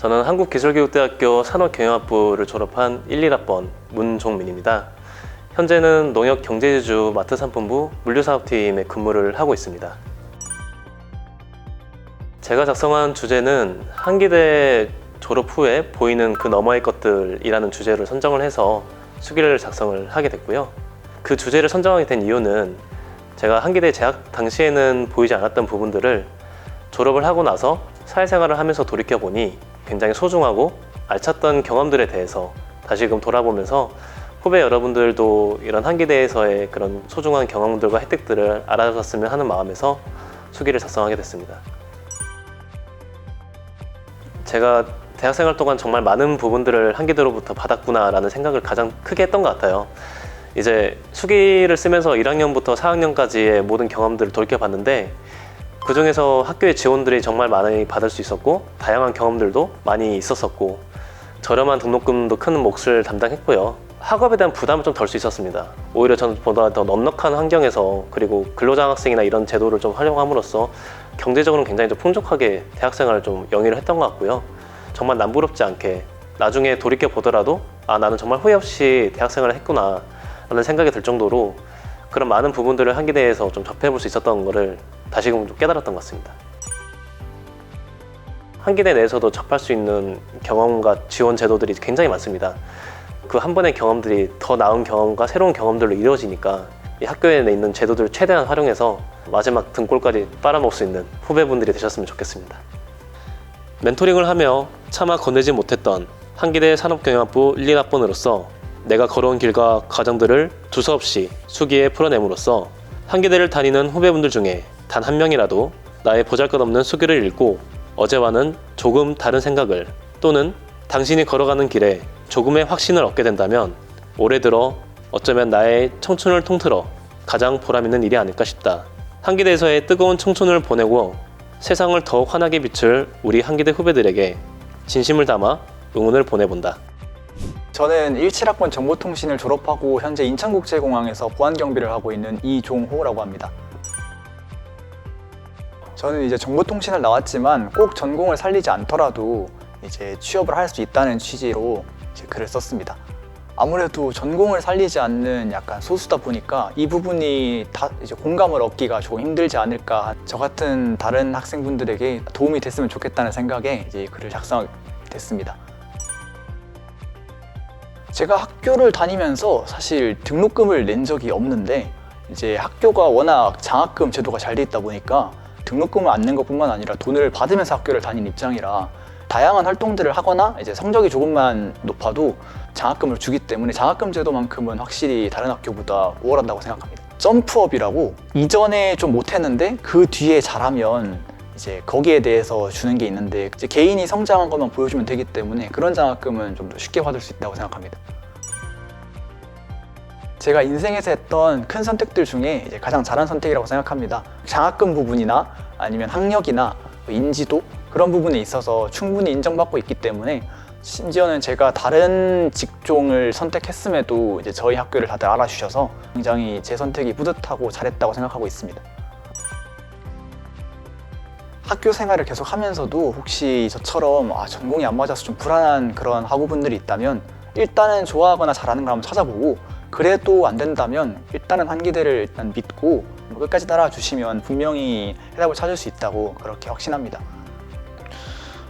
저는 한국기술교육대학교 산업경영학부를 졸업한 1, 1학번 문종민입니다. 현재는 농협경제지주 마트상품부 물류사업팀에 근무를 하고 있습니다. 제가 작성한 주제는 한기대 졸업 후에 보이는 그 너머의 것들이라는 주제를 선정을 해서 수기를 작성을 하게 됐고요. 그 주제를 선정하게 된 이유는 제가 한기대 재학 당시에는 보이지 않았던 부분들을 졸업을 하고 나서 사회생활을 하면서 돌이켜보니 굉장히 소중하고 알찼던 경험들에 대해서 다시금 돌아보면서 후배 여러분들도 이런 한기대에서의 그런 소중한 경험들과 혜택들을 알아줬으면 하는 마음에서 수기를 작성하게 됐습니다. 제가 대학생활 동안 정말 많은 부분들을 한기대로부터 받았구나라는 생각을 가장 크게 했던 것 같아요. 이제 수기를 쓰면서 1학년부터 4학년까지의 모든 경험들을 돌이켜봤는데 그 중에서 학교의 지원들이 정말 많이 받을 수 있었고 다양한 경험들도 많이 있었었고 저렴한 등록금도 큰 몫을 담당했고요. 학업에 대한 부담을 좀 덜 수 있었습니다. 오히려 저는 보다 더 넉넉한 환경에서 그리고 근로장학생이나 이런 제도를 좀 활용함으로써 경제적으로는 굉장히 좀 풍족하게 대학생활을 좀 영위를 했던 것 같고요. 정말 남부럽지 않게 나중에 돌이켜 보더라도 아 나는 정말 후회 없이 대학생활을 했구나 라는 생각이 들 정도로 그런 많은 부분들을 한기 대에서 좀 접해볼 수 있었던 거를 다시금 좀 깨달았던 것 같습니다. 한기대 내에서도 접할 수 있는 경험과 지원 제도들이 굉장히 많습니다. 그 한 번의 경험들이 더 나은 경험과 새로운 경험들로 이루어지니까 이 학교에 있는 제도들을 최대한 활용해서 마지막 등골까지 빨아먹을 수 있는 후배분들이 되셨으면 좋겠습니다. 멘토링을 하며 차마 건네지 못했던 한기대 산업경영학부 1, 2학번으로서 내가 걸어온 길과 과정들을 두서없이 수기에 풀어냄으로써 한기대를 다니는 후배분들 중에 단 한 명이라도 나의 보잘것없는 수기를 읽고 어제와는 조금 다른 생각을 또는 당신이 걸어가는 길에 조금의 확신을 얻게 된다면 올해 들어 어쩌면 나의 청춘을 통틀어 가장 보람있는 일이 아닐까 싶다. 한기대에서의 뜨거운 청춘을 보내고 세상을 더욱 환하게 비출 우리 한기대 후배들에게 진심을 담아 응원을 보내본다. 저는 17학번 정보통신을 졸업하고 현재 인천국제공항에서 보안 경비를 하고 있는 이종호라고 합니다. 저는 이제 정보통신을 나왔지만 꼭 전공을 살리지 않더라도 이제 취업을 할 수 있다는 취지로 이제 글을 썼습니다. 아무래도 전공을 살리지 않는 약간 소수다 보니까 이 부분이 다 이제 공감을 얻기가 조금 힘들지 않을까. 저 같은 다른 학생분들에게 도움이 됐으면 좋겠다는 생각에 이제 이 글을 작성하게 됐습니다. 제가 학교를 다니면서 사실 등록금을 낸 적이 없는데 이제 학교가 워낙 장학금 제도가 잘 돼 있다 보니까 등록금을 안 낸 것뿐만 아니라 돈을 받으면서 학교를 다닌 입장이라 다양한 활동들을 하거나 이제 성적이 조금만 높아도 장학금을 주기 때문에 장학금 제도만큼은 확실히 다른 학교보다 우월하다고 생각합니다. 점프업이라고 이전에 좀 못했는데 그 뒤에 잘하면 이제 거기에 대해서 주는 게 있는데 개인이 성장한 것만 보여주면 되기 때문에 그런 장학금은 좀 더 쉽게 받을 수 있다고 생각합니다. 제가 인생에서 했던 큰 선택들 중에 이제 가장 잘한 선택이라고 생각합니다. 장학금 부분이나 아니면 학력이나 인지도 그런 부분에 있어서 충분히 인정받고 있기 때문에 심지어는 제가 다른 직종을 선택했음에도 이제 저희 학교를 다들 알아주셔서 굉장히 제 선택이 뿌듯하고 잘했다고 생각하고 있습니다. 학교 생활을 계속 하면서도 혹시 저처럼 아, 전공이 안 맞아서 좀 불안한 그런 학우분들이 있다면 일단은 좋아하거나 잘하는 걸 한번 찾아보고 그래도 안 된다면 일단은 한기대를 일단 믿고 끝까지 따라와 주시면 분명히 해답을 찾을 수 있다고 그렇게 확신합니다.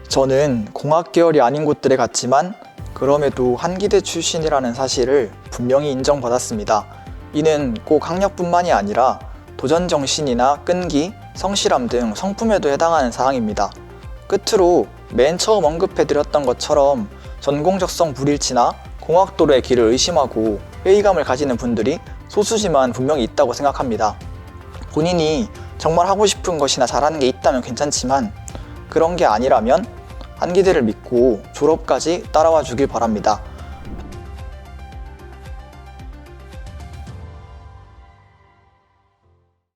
저는 공학 계열이 아닌 곳들에 갔지만 그럼에도 한기대 출신이라는 사실을 분명히 인정받았습니다. 이는 꼭 학력뿐만이 아니라 도전 정신이나 끈기, 성실함 등 성품에도 해당하는 사항입니다. 끝으로 맨 처음 언급해드렸던 것처럼 전공적성 불일치나 공학도로의 길을 의심하고 회의감을 가지는 분들이 소수지만 분명히 있다고 생각합니다. 본인이 정말 하고 싶은 것이나 잘하는 게 있다면 괜찮지만 그런 게 아니라면 한기대를 믿고 졸업까지 따라와 주길 바랍니다.